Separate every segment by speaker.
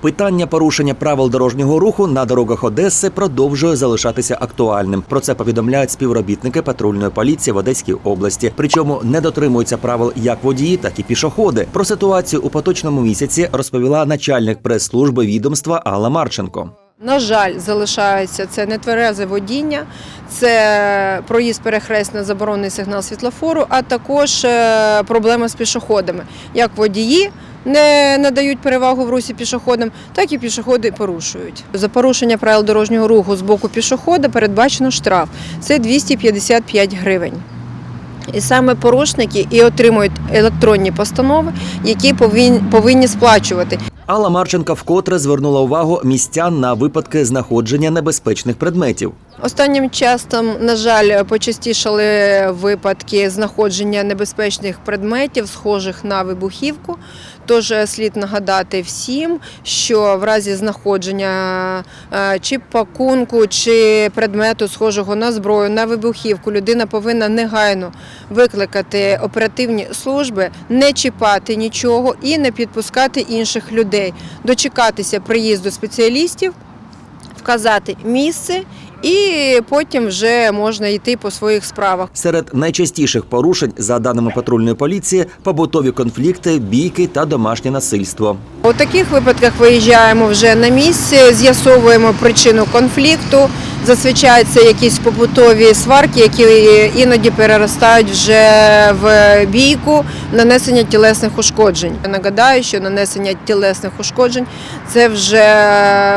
Speaker 1: Питання порушення правил дорожнього руху на дорогах Одеси продовжує залишатися актуальним. Про це повідомляють співробітники патрульної поліції в Одеській області. Причому не дотримуються правил як водії, так і пішоходи. Про ситуацію у поточному місяці розповіла начальник прес-служби відомства Алла Марченко.
Speaker 2: На жаль, залишається це нетверезе водіння, це проїзд перехрест на заборонений сигнал світлофору, а також е, проблеми з пішоходами. Як водії не надають перевагу в русі пішоходам, так і пішоходи порушують. За порушення правил дорожнього руху з боку пішохода передбачено штраф. Це 255 гривень. І саме порушники і отримують електронні постанови, які повинні, сплачувати.
Speaker 1: Алла Марченка вкотре звернула увагу містян на випадки знаходження небезпечних предметів.
Speaker 2: Останнім часом, на жаль, почастішали випадки знаходження небезпечних предметів, схожих на вибухівку. Тож слід нагадати всім, що в разі знаходження е, чи пакунку, чи предмету, схожого на зброю, на вибухівку, людина повинна негайно викликати оперативні служби, не чіпати нічого і не підпускати інших людей, дочекатися приїзду спеціалістів вказати місце, і потім вже можна йти по своїх справах.
Speaker 1: Серед найчастіших порушень, за даними патрульної поліції, побутові конфлікти, бійки та домашнє насильство.
Speaker 2: У таких випадках виїжджаємо вже на місце, з'ясовуємо причину конфлікту. Зазвичай якісь побутові сварки, які іноді переростають вже в бійку, нанесення тілесних ушкоджень. Нагадаю, що нанесення тілесних ушкоджень це вже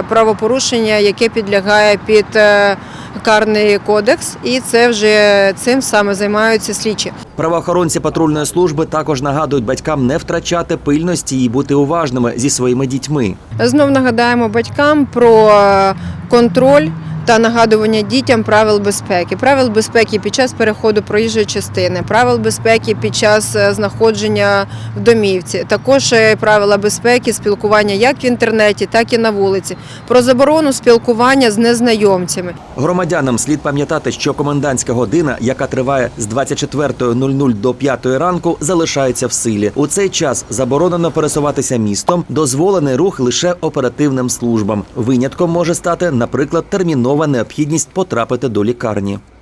Speaker 2: правопорушення, яке підлягає під е, карний кодекс, і це вже цим саме займаються слідчі.
Speaker 1: Правоохоронці патрульної служби також нагадують батькам не втрачати пильності і бути уважними зі своїми дітьми.
Speaker 2: Знов нагадаємо батькам про контроль та нагадування дітям правил безпеки. Правил безпеки під час переходу проїжджої частини, правил безпеки під час е, знаходження в домівці, також е, правила безпеки спілкування як в інтернеті, так і на вулиці. Про заборону спілкування з незнайомцями.
Speaker 1: Громадянам слід пам'ятати, що комендантська година, яка триває з 24.00 до 5 ранку, залишається в силі. У цей час заборонено пересуватися містом, дозволений рух лише оперативним службам. Винятком може стати, наприклад, термінова необхідність потрапити до лікарні.